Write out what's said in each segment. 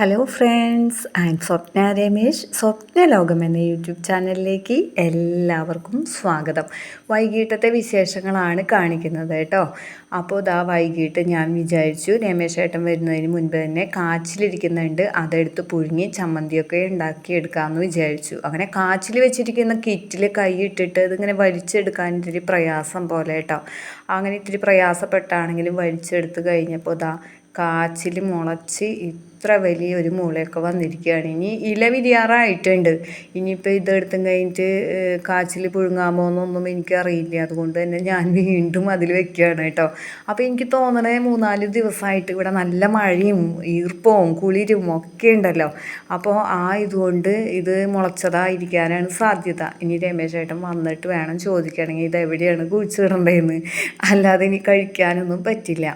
Hello friends and Swapna Ramesh Swapna Lokam എന്ന YouTube ചാനലിലേക്ക് എല്ലാവർക്കും സ്വാഗതം. വൈകിട്ടത്തെ വിശേഷങ്ങളാണ് കാണിക്കുന്നത് കേട്ടോ. അപ്പോൾ ഇതാ വൈകിട്ട് ഞാൻ വിചാരിച്ചു രമേശ് ഏട്ടൻ വരുന്നതിന് മുൻപ് തന്നെ കാച്ചിലിരിക്കുന്നുണ്ട്. അതെടുത്ത് പുഴുങ്ങി ചമ്മന്തിയൊക്കെ ഉണ്ടാക്കി എടുക്കാമെന്ന് വിചാരിച്ചു. അങ്ങനെ കാച്ചിൽ വെച്ചിരിക്കുന്ന കിറ്റിൽ കൈ ഇട്ടിട്ട് ഇതിങ്ങനെ വലിച്ചെടുക്കാൻ ഇത്തിരി പ്രയാസം പോലെ കേട്ടോ. അങ്ങനെ ഇത്തിരി പ്രയാസപ്പെട്ടാണെങ്കിലും വലിച്ചെടുത്ത് കഴിഞ്ഞപ്പോൾ ഇതാ കാച്ചിൽ മുളച്ച് ഇത്ര വലിയ ഒരു മുളയൊക്കെ വന്നിരിക്കുകയാണ്. ഇനി ഇല വിരിയാറായിട്ടുണ്ട്. ഇനിയിപ്പോൾ ഇതെടുത്തും കഴിഞ്ഞിട്ട് കാച്ചിൽ പുഴുങ്ങാമോ എന്നൊന്നും എനിക്കറിയില്ല അതുകൊണ്ട് തന്നെ ഞാൻ വീണ്ടും അതിൽ വെക്കുകയാണ് കേട്ടോ. അപ്പോൾ എനിക്ക് തോന്നണേ മൂന്നാൽ ദിവസമായിട്ട് ഇവിടെ നല്ല മഴയും ഈർപ്പവും കുളിരും ഒക്കെ ഉണ്ടല്ലോ. അപ്പോൾ ആ ഇതുകൊണ്ട് ഇത് മുളച്ചതായിരിക്കാനാണ് സാധ്യത. ഇനി രമേശ് ചേട്ടൻ വന്നിട്ട് വേണം ചോദിക്കുകയാണെങ്കിൽ ഇത് എവിടെയാണ് കുഴിച്ചിടേണ്ടതെന്ന് അല്ലാതെ ഇനി കഴിക്കാനൊന്നും പറ്റില്ല.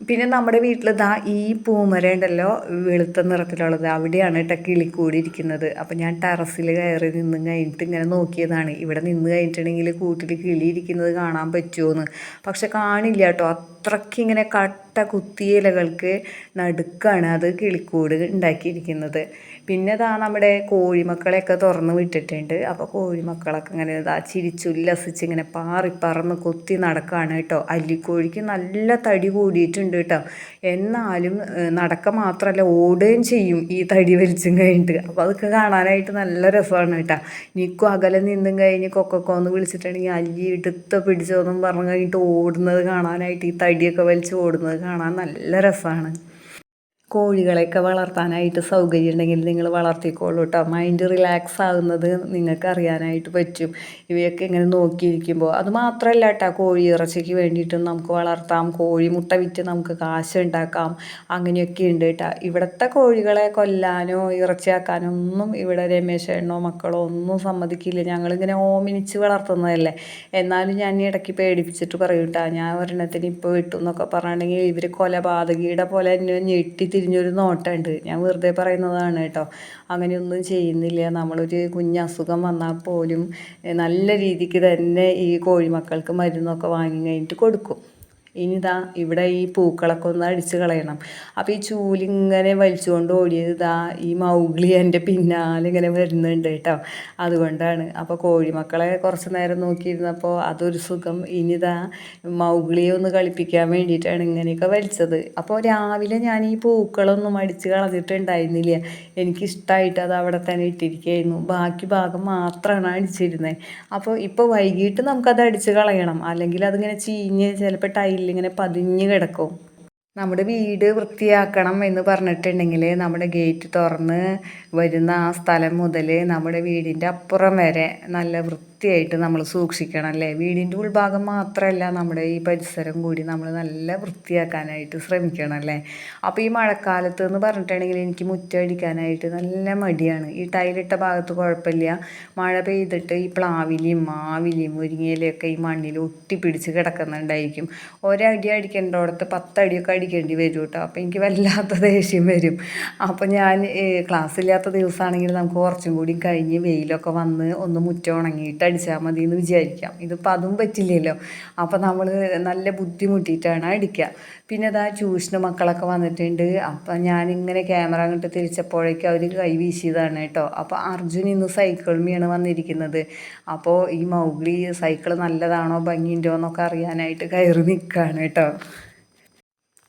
പിന്നെ നമ്മുടെ വീട്ടിൽ ദാ ഈ പൂമര ഉണ്ടല്ലോ വെളുത്ത നിറത്തിലുള്ളത്. അവിടെയാണ് കേട്ടോ കിളിക്കൂടി ഇരിക്കുന്നത്. അപ്പം ഞാൻ ടെറസിൽ കയറി നിന്നും കഴിഞ്ഞിട്ട് ഇങ്ങനെ നോക്കിയതാണ്. ഇവിടെ നിന്ന് കഴിഞ്ഞിട്ടുണ്ടെങ്കിൽ കൂട്ടിൽ കിളി ഇരിക്കുന്നത് കാണാൻ പറ്റുമോയെന്ന് പക്ഷെ കാണില്ല കേട്ടോ അത്രയ്ക്ക് ഇങ്ങനെ കട്ട കുത്തിയ ഇലകൾക്ക് നടുക്കാണ് അത് കിളിക്കൂട് ഉണ്ടാക്കിയിരിക്കുന്നത്. പിന്നെ ഇതാ നമ്മുടെ കോഴിമക്കളെയൊക്കെ തുറന്ന് വിട്ടിട്ടുണ്ട്. അപ്പോൾ കോഴിമക്കളൊക്കെ ഇങ്ങനെ ഇതാ ചിരിച്ചുല്ലസിച്ച് ഇങ്ങനെ പാറി പറന്ന് കൊത്തി നടക്കുകയാണ് കേട്ടോ. അല്ലിക്കോഴിക്ക് നല്ല തടി കൂടിയിട്ടുണ്ട് കേട്ടോ. എന്നാലും നടക്ക മാത്രമല്ല ഓടുകയും ചെയ്യും ഈ തടി വലിച്ചും കഴിഞ്ഞിട്ട്. അപ്പോൾ അതൊക്കെ കാണാനായിട്ട് നല്ല രസമാണ് കേട്ടോ. നിക്കും അകലെ നിന്നും കഴിഞ്ഞ് കൊക്കൊക്കെ വിളിച്ചിട്ടുണ്ടെങ്കിൽ അല്ലി എടുത്ത് പിടിച്ചോന്നും പറഞ്ഞു കഴിഞ്ഞിട്ട് ഓടുന്നത് കാണാനായിട്ട് ഈ തടിയൊക്കെ വലിച്ച് ഓടുന്നത് കാണാൻ നല്ല രസമാണ്. കോഴികളെയൊക്കെ വളർത്താനായിട്ട് സൗകര്യം ഉണ്ടെങ്കിൽ നിങ്ങൾ വളർത്തിക്കോളൂ കേട്ടോ മൈൻഡ് റിലാക്സ് ആകുന്നത് നിങ്ങൾക്ക് അറിയാനായിട്ട് പറ്റും. ഇവയൊക്കെ ഇങ്ങനെ നോക്കിയിരിക്കുമ്പോൾ. അത് മാത്രമല്ല കേട്ടോ കോഴി ഇറച്ചിക്ക് വേണ്ടിയിട്ടും നമുക്ക് വളർത്താം. കോഴി മുട്ട വിറ്റ് നമുക്ക് കാശ് ഉണ്ടാക്കാം. അങ്ങനെയൊക്കെ ഉണ്ട് കേട്ടോ ഇവിടുത്തെ കോഴികളെ കൊല്ലാനോ ഇറച്ചിയാക്കാനോ ഒന്നും ഇവിടെ രമേശേണ്ണോ മക്കളോ ഒന്നും സമ്മതിക്കില്ല. ഞങ്ങളിങ്ങനെ ഓമിനിച്ച് വളർത്തുന്നതല്ലേ. എന്നാലും ഞാൻ ഇടയ്ക്ക് പേടിപ്പിച്ചിട്ട് പറയും കേട്ടോ ഞാൻ ഒരെണ്ണത്തിന് ഇപ്പോൾ വിട്ടു എന്നൊക്കെ പറഞ്ഞിട്ടുണ്ടെങ്കിൽ ഇവർ കൊലപാതകിയുടെ പോലെ എന്നെ ഞെട്ടി തിരിഞ്ഞൊരു നോട്ടമുണ്ട്. ഞാൻ വെറുതെ പറയുന്നതാണ് കേട്ടോ. അങ്ങനെയൊന്നും ചെയ്യുന്നില്ല. നമ്മളൊരു കുഞ്ഞ് അസുഖം വന്നാൽ പോലും നല്ല രീതിക്ക് തന്നെ ഈ കോഴിമക്കൾക്ക് മരുന്നൊക്കെ വാങ്ങി കഴിഞ്ഞിട്ട് കൊടുക്കും. ഇനിതാ ഇവിടെ ഈ പൂക്കളൊക്കെ ഒന്ന് അടിച്ച് കളയണം. അപ്പോൾ ഈ ചൂലിങ്ങനെ വലിച്ചുകൊണ്ട് ഓടിയത് ഇതാ ഈ മൗഗ്ലി എന്റെ പിന്നാലെ ഇങ്ങനെ വരുന്നുണ്ട് കേട്ടോ. അതുകൊണ്ടാണ്. അപ്പോൾ കോഴിമക്കളെ കുറച്ച് നേരം നോക്കിയിരുന്നപ്പോൾ അതൊരു സുഖം. ഇനിതാ മൗഗ്ലിയെ ഒന്ന് കളിപ്പിക്കാൻ വേണ്ടിയിട്ടാണ് ഇങ്ങനെയൊക്കെ വലിച്ചത്. അപ്പോൾ രാവിലെ ഞാൻ ഈ പൂക്കളൊന്നും അടിച്ച് കളഞ്ഞിട്ടുണ്ടായിരുന്നില്ല. എനിക്കിഷ്ടമായിട്ട് അത് അവിടെ തന്നെ ഇട്ടിരിക്കുകയായിരുന്നു ബാക്കി ഭാഗം മാത്രമാണ് അടിച്ചിരുന്നത് അപ്പോൾ ഇപ്പോൾ വൈകിട്ട് നമുക്കത് അടിച്ച് കളയണം. അല്ലെങ്കിൽ അതിങ്ങനെ ചീഞ്ഞ് ചിലപ്പോൾ ടൈൽ ഇങ്ങനെ പതിഞ്ഞ് കിടക്കും. നമ്മുടെ വീട് വൃത്തിയാക്കണം എന്ന് പറഞ്ഞിട്ടുണ്ടെങ്കിൽ നമ്മുടെ ഗേറ്റ് തുറന്ന് വരുന്ന ആ സ്ഥലം മുതൽ നമ്മുടെ വീടിന്റെ അപ്പുറം വരെ നല്ല വൃത്തിയായിട്ട് നമ്മൾ സൂക്ഷിക്കണം അല്ലേ? വീടിന്റെ ഉൾഭാഗം മാത്രമല്ല നമ്മുടെ ഈ പരിസരം കൂടി നമ്മൾ നല്ല വൃത്തിയാക്കാനായിട്ട് ശ്രമിക്കണം അല്ലേ? അപ്പോൾ ഈ മഴക്കാലത്ത് എന്ന് പറഞ്ഞിട്ടുണ്ടെങ്കിൽ എനിക്ക് മുറ്റടിക്കാനായിട്ട് നല്ല മടിയാണ്. ഈ ടൈലിട്ട ഭാഗത്ത് കുഴപ്പമില്ല. മഴ പെയ്തിട്ട് ഈ പ്ലാവിലിയും മാവിലിയും മുരിങ്ങയിലൊക്കെ ഈ മണ്ണിൽ ഒട്ടിപ്പിടിച്ച് കിടക്കുന്നുണ്ടായിരിക്കും. ഒരടി അടിക്കേണ്ടടുത്ത് പത്തടിയൊക്കെ അടിക്കേണ്ടി വരും കേട്ടോ അപ്പോൾ എനിക്ക് വല്ലാത്ത ദേഷ്യം വരും. അപ്പോൾ ഞാൻ ക്ലാസ് ഇല്ലാത്ത ദിവസമാണെങ്കിൽ നമുക്ക് കുറച്ചും കൂടി കഴിഞ്ഞ് വെയിലൊക്കെ വന്ന് ഒന്ന് മുറ്റം ഉണങ്ങിയിട്ട് അടിച്ചാൽ മതി എന്ന് വിചാരിക്കാം. ഇതിപ്പോൾ അതും പറ്റില്ലല്ലോ. അപ്പോൾ നമ്മൾ നല്ല ബുദ്ധിമുട്ടിയിട്ടാണ് അടിക്കുക പിന്നെ അതാ ട്യൂഷന് മക്കളൊക്കെ വന്നിട്ടുണ്ട്. അപ്പം ഞാനിങ്ങനെ ക്യാമറ അങ്ങോട്ട് തിരിച്ചപ്പോഴേക്കും അവർ കൈ വീശിയതാണ് കേട്ടോ അപ്പോൾ അർജുൻ ഇന്ന് സൈക്കിളുമയാണ് വന്നിരിക്കുന്നത്. അപ്പോൾ ഈ മൗഗ്ലി സൈക്കിൾ നല്ലതാണോ ഭംഗിയുണ്ടോ എന്നൊക്കെ അറിയാനായിട്ട് കയറി നിൽക്കുകയാണ് കേട്ടോ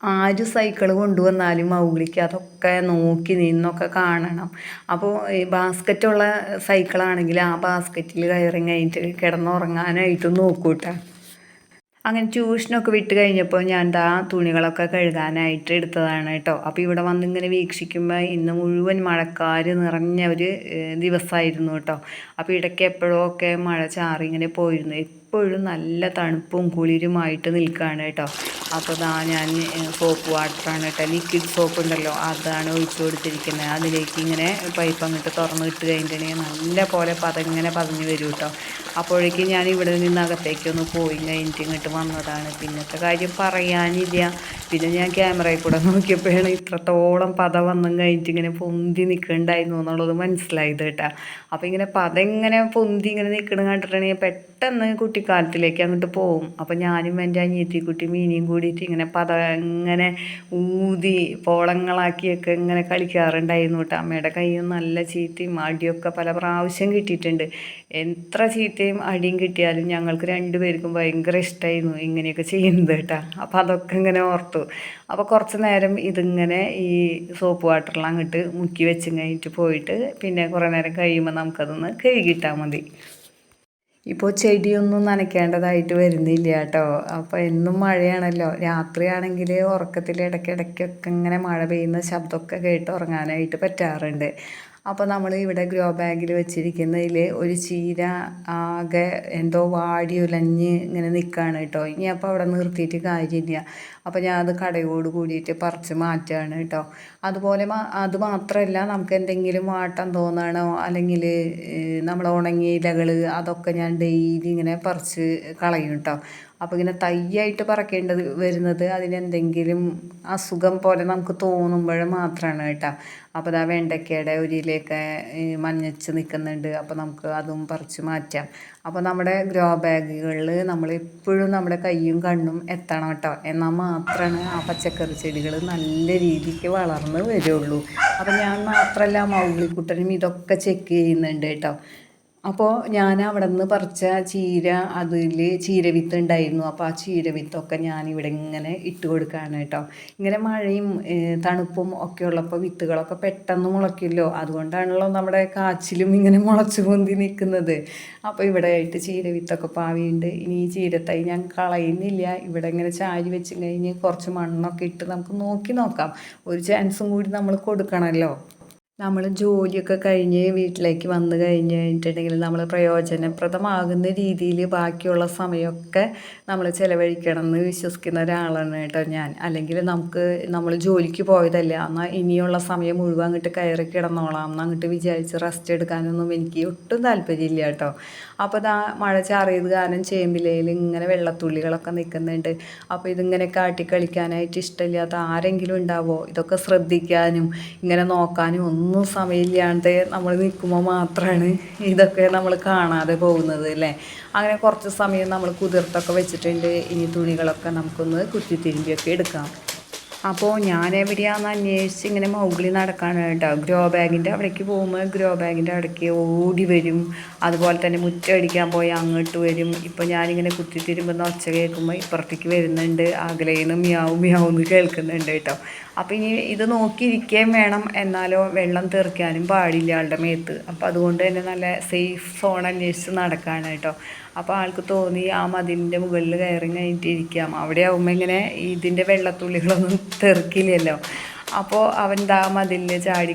ആര് സൈക്കിൾ കൊണ്ടുവന്നാലും മൗഗ്ലിക്ക് അതൊക്കെ നോക്കി നിന്നൊക്കെ കാണണം. അപ്പോൾ ഈ ബാസ്ക്കറ്റുള്ള സൈക്കിളാണെങ്കിൽ ആ ബാസ്ക്കറ്റിൽ കയറി കഴിഞ്ഞിട്ട് കിടന്നുറങ്ങാനായിട്ട് നോക്കൂട്ടാ. അങ്ങനെ ട്യൂഷനൊക്കെ വിട്ട് കഴിഞ്ഞപ്പോൾ ഞാൻ ദാ തുണികളൊക്കെ കഴുകാനായിട്ട് എടുത്തതാണ് കേട്ടോ. അപ്പോൾ ഇവിടെ വന്നിങ്ങനെ വീക്ഷിക്കുമ്പോൾ ഇന്ന് മുഴുവൻ മഴക്കാർ നിറഞ്ഞ ഒരു ദിവസമായിരുന്നു കേട്ടോ. അപ്പോൾ ഇടയ്ക്ക് എപ്പോഴൊക്കെ മഴ ചാറി ഇങ്ങനെ പോയിരുന്നു. എപ്പോഴും നല്ല തണുപ്പും കുളിരുമായിട്ട് നിൽക്കുകയാണ് കേട്ടോ. അപ്പോൾ ഇതാ ഞാൻ സോപ്പ് വാട്ടറാണ് കേട്ടോ. ലിക്വിഡ് സോപ്പ് ഉണ്ടല്ലോ അതാണ് ഒഴിച്ചു കൊടുത്തിരിക്കുന്നത് അതിലേക്ക് ഇങ്ങനെ പൈപ്പ് അങ്ങോട്ട് തുറന്ന് ഇട്ട് കഴിഞ്ഞിട്ടുണ്ടെങ്കിൽ നല്ല പോലെ പതങ്ങനെ പതഞ്ഞ് വരും കേട്ടോ. അപ്പോഴേക്കും ഞാൻ ഇവിടെ നിന്ന് അകത്തേക്കൊന്ന് പോയി കഴിഞ്ഞിട്ട് ഇങ്ങോട്ട് വന്നതാണ്. പിന്നത്തെ കാര്യം പറയാനില്ല. പിന്നെ ഞാൻ ക്യാമറയിൽ കൂടെ നോക്കിയപ്പോഴാണ് ഇത്രത്തോളം പത വന്നും കഴിഞ്ഞിട്ട് ഇങ്ങനെ പൊന്തി നിൽക്കുന്നുണ്ടായിരുന്നു എന്നുള്ളത് മനസ്സിലായത് കേട്ടാ. അപ്പോൾ ഇങ്ങനെ പത ഇങ്ങനെ പൊന്തി ഇങ്ങനെ നിൽക്കണം കണ്ടിട്ടുണ്ടെങ്കിൽ പെട്ടെന്ന് കുട്ടിക്കാലത്തിലേക്ക് അങ്ങോട്ട് പോകും. അപ്പോൾ ഞാനും എന്റെ അനിയത്തി കുട്ടി മീനിയും കൂടിയിട്ട് ഇങ്ങനെ പത ഇങ്ങനെ ഊതി പോളങ്ങളാക്കിയൊക്കെ ഇങ്ങനെ കളിക്കാറുണ്ടായിരുന്നു കേട്ടോ. അമ്മയുടെ കയ്യിൽ നല്ല ചീത്തയും അടിയൊക്കെ പല പ്രാവശ്യം കിട്ടിയിട്ടുണ്ട്. എത്ര ചീത്തയും അടിയും കിട്ടിയാലും ഞങ്ങൾക്ക് രണ്ടുപേർക്കും ഭയങ്കര ഇഷ്ടമായിരുന്നു ഇങ്ങനെയൊക്കെ ചെയ്യുന്നത് കേട്ടോ. അപ്പോൾ അതൊക്കെ ഇങ്ങനെ ഓർത്തു അപ്പോൾ കുറച്ച് നേരം ഇതിങ്ങനെ ഈ സോപ്പ് വാട്ടറിൽ അങ്ങോട്ട് മുക്കി വെച്ച് കഴിഞ്ഞിട്ട് പോയിട്ട് പിന്നെ കുറേ നേരം കഴിയുമ്പോൾ നമുക്കതൊന്ന് കഴുകിയിട്ടാൽ മതി. ഇപ്പോൾ ചെടിയൊന്നും നനയ്ക്കേണ്ടതായിട്ട് വരുന്നില്ല കേട്ടോ. അപ്പോൾ എന്നും മഴയാണല്ലോ. രാത്രിയാണെങ്കിൽ ഉറക്കത്തിൽ ഇടയ്ക്കിടയ്ക്കൊക്കെ ഇങ്ങനെ മഴ പെയ്യുന്ന ശബ്ദമൊക്കെ കേട്ട് ഉറങ്ങാനായിട്ട് പറ്റാറുണ്ട്. അപ്പോൾ നമ്മൾ ഇവിടെ ഗ്രോ ബാഗിൽ വെച്ചിരിക്കുന്നതിൽ ഒരു ചീര ആകെ എന്തോ വാടി ഉലഞ്ഞ് ഇങ്ങനെ നിൽക്കുകയാണ് കേട്ടോ. ഇനി അപ്പോൾ അവിടെ നിർത്തിയിട്ട് കാര്യമില്ല. അപ്പോൾ ഞാൻ അത് കടയോട് കൂടിയിട്ട് പറിച്ച് മാറ്റുകയാണ് കേട്ടോ. അതുപോലെ അത് മാത്രമല്ല നമുക്ക് എന്തെങ്കിലും വാട്ടം തോന്നണോ? അല്ലെങ്കിൽ നമ്മൾ ഉണങ്ങിയ ഇലകൾ അതൊക്കെ ഞാൻ ഡെയിലി ഇങ്ങനെ പറിച്ച് കളയും കേട്ടോ. അപ്പോൾ ഇങ്ങനെ തയ്യായിട്ട് പറക്കേണ്ടത് വരുന്നത് അതിനെന്തെങ്കിലും അസുഖം പോലെ നമുക്ക് തോന്നുമ്പോൾ മാത്രമാണ് കേട്ടോ. അപ്പോൾ ഇതാ വെണ്ടയ്ക്കയുടെ ഒരിലയൊക്കെ മഞ്ഞച്ച് നിൽക്കുന്നുണ്ട് അപ്പോൾ നമുക്ക് അതും പറിച്ച് മാറ്റാം. അപ്പോൾ നമ്മുടെ ഗ്രോ ബാഗുകളിൽ നമ്മൾ എപ്പോഴും നമ്മുടെ കയ്യും കണ്ണും എത്തണം കേട്ടോ. എന്നാൽ മാത്രമാണ് ആ പച്ചക്കറി ചെടികൾ നല്ല രീതിക്ക് വളർന്ന് വരുള്ളൂ. അപ്പോൾ ഞാൻ മാത്രമല്ല മൗളിക്കുട്ടനും ഇതൊക്കെ ചെക്ക് ചെയ്യുന്നുണ്ട് കേട്ടോ. അപ്പോൾ ഞാൻ അവിടെ നിന്ന് പറിച്ച ചീര അതിൽ ചീരവിത്ത് ഉണ്ടായിരുന്നു അപ്പോൾ ആ ചീരവിത്തൊക്കെ ഞാൻ ഇവിടെ ഇങ്ങനെ ഇട്ട് കൊടുക്കുകയാണ് കേട്ടോ. ഇങ്ങനെ മഴയും തണുപ്പും ഒക്കെ ഉള്ളപ്പോൾ വിത്തുകളൊക്കെ പെട്ടെന്ന് മുളയ്ക്കില്ലോ. അതുകൊണ്ടാണല്ലോ നമ്മുടെ കാച്ചിലും ഇങ്ങനെ മുളച്ചു പൊന്തി നിൽക്കുന്നത്. അപ്പോൾ ഇവിടെ ആയിട്ട് ചീരവിത്തൊക്കെ പാവിയുണ്ട് ഇനി ഈ ചീരത്തൈ ഞാൻ കളയുന്നില്ല. ഇവിടെ ഇങ്ങനെ ചാരി വെച്ച് കഴിഞ്ഞ് കുറച്ച് മണ്ണൊക്കെ ഇട്ട് നമുക്ക് നോക്കി നോക്കാം. ഒരു ചാൻസും കൂടി നമ്മൾ കൊടുക്കണമല്ലോ നമ്മൾ ജോലിയൊക്കെ കഴിഞ്ഞ് വീട്ടിലേക്ക് വന്നു കഴിഞ്ഞ് കഴിഞ്ഞിട്ടുണ്ടെങ്കിൽ നമ്മൾ പ്രയോജനപ്രദമാകുന്ന രീതിയിൽ ബാക്കിയുള്ള സമയമൊക്കെ നമ്മൾ ചിലവഴിക്കണം എന്ന് വിശ്വസിക്കുന്ന ഒരാളാണ് കേട്ടോ ഞാൻ. അല്ലെങ്കിൽ നമുക്ക് നമ്മൾ ജോലിക്ക് പോയതല്ല എന്നാൽ ഇനിയുള്ള സമയം മുഴുവൻ അങ്ങോട്ട് കയറി കിടന്നോളാം എന്ന് അങ്ങോട്ട് വിചാരിച്ച് റെസ്റ്റ് എടുക്കാനൊന്നും എനിക്ക് ഒട്ടും താല്പര്യമില്ല കേട്ടോ. അപ്പോൾ ഇതാ മഴ ചാറിയത് കാരണം ചേമ്പിലയിൽ ഇങ്ങനെ വെള്ളത്തുള്ളികളൊക്കെ നിൽക്കുന്നുണ്ട് അപ്പോൾ ഇതിങ്ങനെ കാട്ടി കളിക്കാനായിട്ട് ഇഷ്ടമില്ലാത്ത ആരെങ്കിലും ഉണ്ടാവോ? ഇതൊക്കെ ശ്രദ്ധിക്കാനും ഇങ്ങനെ നോക്കാനും ഒന്നും ഒന്നും സമയമില്ലാണ്ട് നമ്മൾ നിൽക്കുമ്പോൾ മാത്രമാണ് ഇതൊക്കെ നമ്മൾ കാണാതെ പോകുന്നത് അല്ലേ? അങ്ങനെ കുറച്ച് സമയം നമ്മൾ കുതിർത്തൊക്കെ വെച്ചിട്ടുണ്ട്. ഇനി തുണികളൊക്കെ നമുക്കൊന്ന് കുത്തി തിരുമ്പിയൊക്കെ എടുക്കാം. അപ്പോൾ ഞാൻ എവിടെയാന്ന് അന്വേഷിച്ച് ഇങ്ങനെ മൗഗ്ലി നടക്കാണ് കേട്ടോ. ഗ്രോ ബാഗിന്റെ അവിടേക്ക് പോകുമ്പോൾ ഗ്രോ ബാഗിന്റെ അവിടേക്ക് ഓടി വരും. അതുപോലെ തന്നെ മുറ്റടിക്കാൻ പോയി അങ്ങോട്ട് വരും. ഇപ്പോൾ ഞാനിങ്ങനെ കുത്തി ഒച്ച കേൾക്കുമ്പോൾ ഇപ്പുറത്തേക്ക് വരുന്നുണ്ട്. അകലേന്ന് മ്യാവും മിയാവും എന്ന് കേൾക്കുന്നുണ്ട് കേട്ടോ. അപ്പോൾ ഇനി ഇത് നോക്കിയിരിക്കുകയും വേണം. എന്നാലോ വെള്ളം തീർക്കാനും പാടില്ല ആളുടെ മേത്ത്. അപ്പോൾ അതുകൊണ്ട് തന്നെ നല്ല സേഫ് സോൺ അന്വേഷിച്ച് നടക്കാനായിട്ടോ. അപ്പോൾ ആൾക്ക് തോന്നി ആ മതിലിന്റെ മുകളിൽ കയറി കഴിഞ്ഞിട്ട് ഇരിക്കാം അവിടെ ആവുമ്പോൾ ഇങ്ങനെ ഇതിന്റെ വെള്ളത്തുള്ളികളൊന്നും തെറിക്കില്ലല്ലോ. അപ്പോൾ അവൻ ദാ മതിലിൽ ചാടി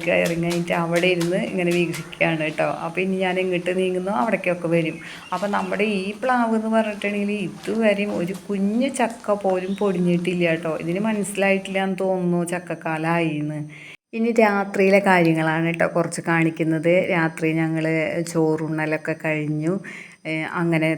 അവിടെ ഇരുന്ന് ഇങ്ങനെ വീക്ഷിക്കുകയാണ് കേട്ടോ. അപ്പോൾ ഇനി ഞാൻ എങ്ങോട്ട് നീങ്ങുന്നു അവിടേക്കൊക്കെ വരും. അപ്പോൾ നമ്മുടെ ഈ പ്ലാവ് എന്ന് പറഞ്ഞിട്ടുണ്ടെങ്കിൽ ഇതുവരെയും ഒരു കുഞ്ഞു ചക്ക പോലും പൊടിഞ്ഞിട്ടില്ല കേട്ടോ. ഇതിന് മനസ്സിലായിട്ടില്ല എന്ന് തോന്നുന്നു ചക്കക്കാലായി എന്ന് ഇനി രാത്രിയിലെ കാര്യങ്ങളാണ് കേട്ടോ കുറച്ച് കാണിക്കുന്നത്. രാത്രി ഞങ്ങൾ ചോറുണ്ണലൊക്കെ കഴിഞ്ഞു. അങ്ങനെ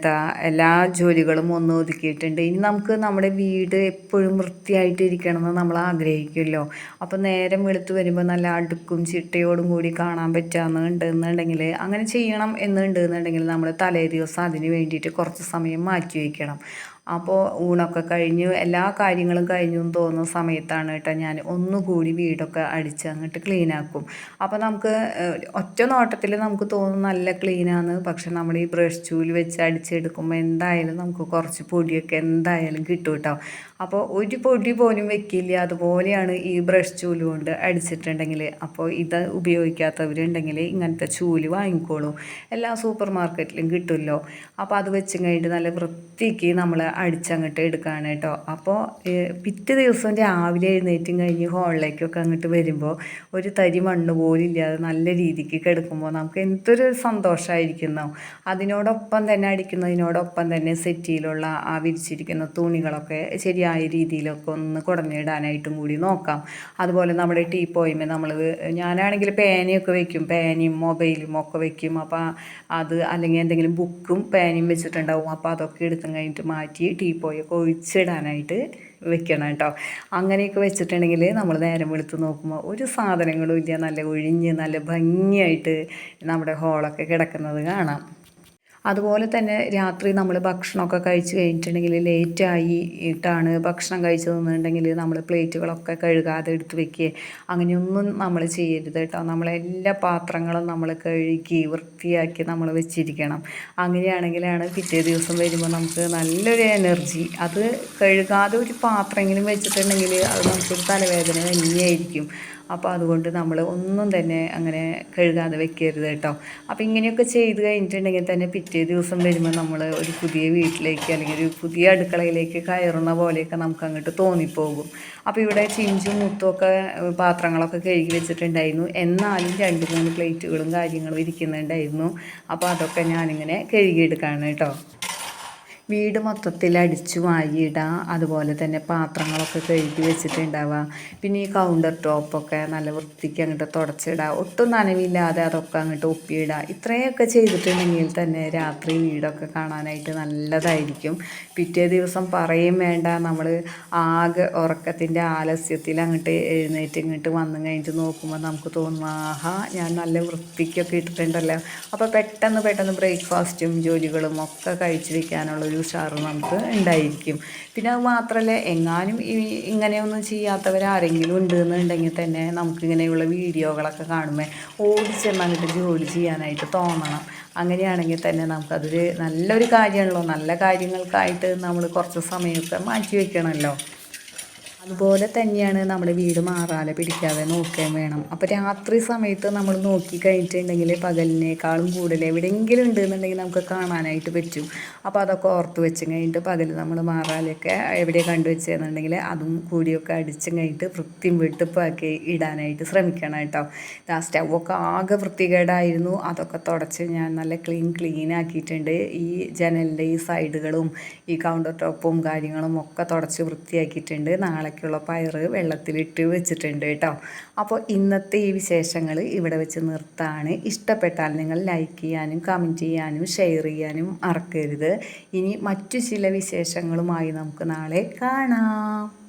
എല്ലാ ജോലികളും ഒന്ന് ഒതുക്കിയിട്ടുണ്ട്. ഇനി നമുക്ക് നമ്മുടെ വീട് എപ്പോഴും വൃത്തിയായിട്ടിരിക്കണം എന്ന് നമ്മൾ ആഗ്രഹിക്കുമല്ലോ. അപ്പോൾ നേരം വെളുത്ത് വരുമ്പോൾ നല്ല അടുക്കും ചിട്ടയോടും കൂടി കാണാൻ പറ്റാമെന്നുണ്ടെന്നുണ്ടെങ്കിൽ അങ്ങനെ ചെയ്യണം എന്നുണ്ടെന്നുണ്ടെങ്കിൽ നമ്മൾ തലേ ദിവസം അതിന് വേണ്ടിയിട്ട് കുറച്ച് സമയം മാറ്റി വയ്ക്കണം. അപ്പോൾ ഊണൊക്കെ കഴിഞ്ഞു എല്ലാ കാര്യങ്ങളും കഴിഞ്ഞു എന്ന് തോന്നുന്ന സമയത്താണ് കേട്ടോ ഞാൻ ഒന്നുകൂടി വീടൊക്കെ അടിച്ച് അങ്ങോട്ട് ക്ലീൻ ആക്കും അപ്പോൾ നമുക്ക് ഒറ്റ നോട്ടത്തിൽ നമുക്ക് തോന്നും നല്ല ക്ലീനാണ്. പക്ഷെ നമ്മൾ ഈ ബ്രഷ് ചൂൽ വെച്ച് അടിച്ചെടുക്കുമ്പോൾ എന്തായാലും നമുക്ക് കുറച്ച് പൊടിയൊക്കെ എന്തായാലും കിട്ടും കേട്ടോ. അപ്പോൾ ഒരു പൊടി പോലും വെക്കില്ല. അതുപോലെയാണ് ഈ ബ്രഷ് ചൂൽ കൊണ്ട് അടിച്ചിട്ടുണ്ടെങ്കിൽ. അപ്പോൾ ഇത് ഉപയോഗിക്കാത്തവരുണ്ടെങ്കിൽ ഇങ്ങനത്തെ ചൂൽ വാങ്ങിക്കോളൂ. എല്ലാ സൂപ്പർ മാർക്കറ്റിലും കിട്ടുമല്ലോ. അപ്പോൾ അത് വെച്ചും കഴിഞ്ഞിട്ട് നല്ല വൃത്തിക്ക് നമ്മൾ അടിച്ചങ്ങോട്ട് എടുക്കുകയാണ് കേട്ടോ. അപ്പോൾ പിറ്റേ ദിവസം രാവിലെ എഴുന്നേറ്റും കഴിഞ്ഞ് ഹോളിലേക്കൊക്കെ അങ്ങോട്ട് വരുമ്പോൾ ഒരു തരി മണ്ണ് പോലും ഇല്ലാതെ നല്ല രീതിക്ക് കിടക്കുമ്പോൾ നമുക്ക് എന്തൊരു സന്തോഷമായിരിക്കുന്നു അതിനോടൊപ്പം തന്നെ അടിക്കുന്നതിനോടൊപ്പം തന്നെ സെറ്റിയിലുള്ള ആ വിരിച്ചിരിക്കുന്ന തുണികളൊക്കെ ശരി ശരിയായ രീതിയിലൊക്കെ ഒന്ന് കുടഞ്ഞിടാനായിട്ടും കൂടി നോക്കാം. അതുപോലെ നമ്മുടെ ടീ പോയിമേ നമ്മൾ ഞാനാണെങ്കിൽ പേനയൊക്കെ വെക്കും. പേനയും മൊബൈലും ഒക്കെ വെക്കും. അപ്പോൾ അത് അല്ലെങ്കിൽ എന്തെങ്കിലും ബുക്കും പേനയും വെച്ചിട്ടുണ്ടാവും. അപ്പോൾ അതൊക്കെ എടുത്തും കഴിഞ്ഞിട്ട് മാറ്റി ടീ പോയൊക്കെ ഒഴിച്ചിടാനായിട്ട് വെക്കണം കേട്ടോ. അങ്ങനെയൊക്കെ വെച്ചിട്ടുണ്ടെങ്കിൽ നമ്മൾ നേരം വെളുത്ത് നോക്കുമ്പോൾ ഒരു സാധനങ്ങളും ഇല്ല. നല്ല ഒഴിഞ്ഞ് നല്ല ഭംഗിയായിട്ട് നമ്മുടെ ഹോളൊക്കെ കിടക്കുന്നത് കാണാം. അതുപോലെ തന്നെ രാത്രി നമ്മൾ ഭക്ഷണമൊക്കെ കഴിച്ച് കഴിഞ്ഞിട്ടുണ്ടെങ്കിൽ ലേറ്റായി ഇട്ടാണ് ഭക്ഷണം കഴിച്ചതെന്നുണ്ടെങ്കിൽ നമ്മൾ പ്ലേറ്റുകളൊക്കെ കഴുകാതെ എടുത്ത് വെക്കുക അങ്ങനെയൊന്നും നമ്മൾ ചെയ്യരുത് കേട്ടോ. നമ്മളെല്ലാ പാത്രങ്ങളും നമ്മൾ കഴുകി വൃത്തിയാക്കി നമ്മൾ വെച്ചിരിക്കണം. അങ്ങനെയാണെങ്കിലാണ് പിറ്റേ ദിവസം വരുമ്പോൾ നമുക്ക് നല്ലൊരു എനർജി അത് കഴുകാതെ ഒരു പാത്രമെങ്കിലും വെച്ചിട്ടുണ്ടെങ്കിൽ അത് നമുക്കൊരു തലവേദന തന്നെയായിരിക്കും. അപ്പോൾ അതുകൊണ്ട് നമ്മൾ ഒന്നും തന്നെ അങ്ങനെ കഴുകാതെ വെക്കരുത് കേട്ടോ. അപ്പോൾ ഇങ്ങനെയൊക്കെ ചെയ്ത് കഴിഞ്ഞിട്ടുണ്ടെങ്കിൽ തന്നെ പിറ്റേ ദിവസം വരുമ്പോൾ നമ്മൾ ഒരു പുതിയ വീട്ടിലേക്ക് അല്ലെങ്കിൽ ഒരു പുതിയ അടുക്കളയിലേക്ക് കയറുന്ന പോലെയൊക്കെ നമുക്ക് അങ്ങോട്ട് തോന്നിപ്പോകും. അപ്പോൾ ഇവിടെ ചിഞ്ചും മുത്തുമൊക്കെ പാത്രങ്ങളൊക്കെ കഴുകി വെച്ചിട്ടുണ്ടായിരുന്നു. എന്നാലും രണ്ട് മൂന്ന് പ്ലേറ്റുകളും കാര്യങ്ങളും ഇരിക്കുന്നുണ്ടായിരുന്നു. അപ്പോൾ അതൊക്കെ ഞാനിങ്ങനെ കഴുകിയെടുക്കുകയാണ് കേട്ടോ. വീട് മൊത്തത്തിൽ അടിച്ചു വാരിയിടുക അതുപോലെ തന്നെ പാത്രങ്ങളൊക്കെ കഴുകി വെച്ചിട്ടുണ്ടാവുക പിന്നെ ഈ കൗണ്ടർ ടോപ്പൊക്കെ നല്ല വൃത്തിക്ക് അങ്ങോട്ട് തുടച്ചിടുക ഒട്ടും നനവില്ലാതെ അതൊക്കെ അങ്ങോട്ട് ഒപ്പിയിടുക ഇത്രയൊക്കെ ചെയ്തിട്ടുണ്ടെങ്കിൽ തന്നെ രാത്രി വീടൊക്കെ കാണാനായിട്ട് നല്ലതായിരിക്കും. പിറ്റേ ദിവസം പറയും വേണ്ട. നമ്മൾ ആകെ ഉറക്കത്തിന്റെ ആലസ്യത്തിൽ അങ്ങോട്ട് എഴുന്നേറ്റ് ഇങ്ങോട്ട് വന്നു കഴിഞ്ഞിട്ട് നോക്കുമ്പോൾ നമുക്ക് തോന്നും ആഹാ ഞാൻ നല്ല വൃത്തിക്കൊക്കെ ഇട്ടിട്ടുണ്ടല്ലോ. അപ്പോൾ പെട്ടെന്ന് പെട്ടെന്ന് ബ്രേക്ക്ഫാസ്റ്റും ജോലികളും ഒക്കെ കഴിച്ചു വെക്കാനുള്ള ഒരു ഉഷാറ് നമുക്ക് ഉണ്ടായിരിക്കും. പിന്നെ അത് മാത്രമല്ല എങ്ങാനും ഇങ്ങനെയൊന്നും ചെയ്യാത്തവരാരെങ്കിലും ഉണ്ട് എന്നുണ്ടെങ്കിൽ തന്നെ നമുക്കിങ്ങനെയുള്ള വീഡിയോകളൊക്കെ കാണുമ്പോൾ ഓടിച്ചെന്ന് അങ്ങോട്ട് ജോലി ചെയ്യാനായിട്ട് തോന്നണം. അങ്ങനെയാണെങ്കിൽ തന്നെ നമുക്കതൊരു നല്ലൊരു കാര്യമാണല്ലോ. നല്ല കാര്യങ്ങൾക്കായിട്ട് നമ്മൾ കുറച്ച് സമയമൊക്കെ മാറ്റി വയ്ക്കണമല്ലോ. അതുപോലെ തന്നെയാണ് നമ്മൾ വീട് മാറാതെ പിടിക്കാതെ നോക്കുകയും വേണം. അപ്പോൾ രാത്രി സമയത്ത് നമ്മൾ നോക്കി കഴിഞ്ഞിട്ടുണ്ടെങ്കിൽ പകലിനേക്കാളും കൂടുതൽ എവിടെയെങ്കിലും ഉണ്ടെന്നുണ്ടെങ്കിൽ നമുക്ക് കാണാനായിട്ട് പറ്റും. അപ്പോൾ അതൊക്കെ ഓർത്ത് വെച്ച് കഴിഞ്ഞിട്ട് പകൽ നമ്മൾ മാറാലൊക്കെ എവിടെ കണ്ടു വെച്ചതെന്നുണ്ടെങ്കിൽ അതും കൂടിയൊക്കെ അടിച്ചും കഴിഞ്ഞിട്ട് വൃത്തിയും വെട്ടിപ്പാക്കി ഇടാനായിട്ട് ശ്രമിക്കണം കേട്ടോ. ആ സ്റ്റൗവൊക്കെ ആകെ വൃത്തികേടായിരുന്നു. അതൊക്കെ തുടച്ച് ഞാൻ നല്ല ക്ലീൻ ക്ലീൻ ആക്കിയിട്ടുണ്ട്. ഈ ജനലിന്റെ ഈ സൈഡുകളും ഈ കൗണ്ടർ ടോപ്പും കാര്യങ്ങളും ഒക്കെ തുടച്ച് വൃത്തിയാക്കിയിട്ടുണ്ട്. നാളെ നാളേക്കുള്ള പയറ് വെള്ളത്തിലിട്ട് വെച്ചിട്ടുണ്ട് കേട്ടോ. അപ്പോൾ ഇന്നത്തെ ഈ വിശേഷങ്ങൾ ഇവിടെ വെച്ച് നിർത്താണ്. ഇഷ്ടപ്പെട്ടാൽ നിങ്ങൾ ലൈക്ക് ചെയ്യാനും കമന്റ് ചെയ്യാനും ഷെയർ ചെയ്യാനും മറക്കരുത്. ഇനി മറ്റു ചില വിശേഷങ്ങളുമായി നമുക്ക് നാളെ കാണാം.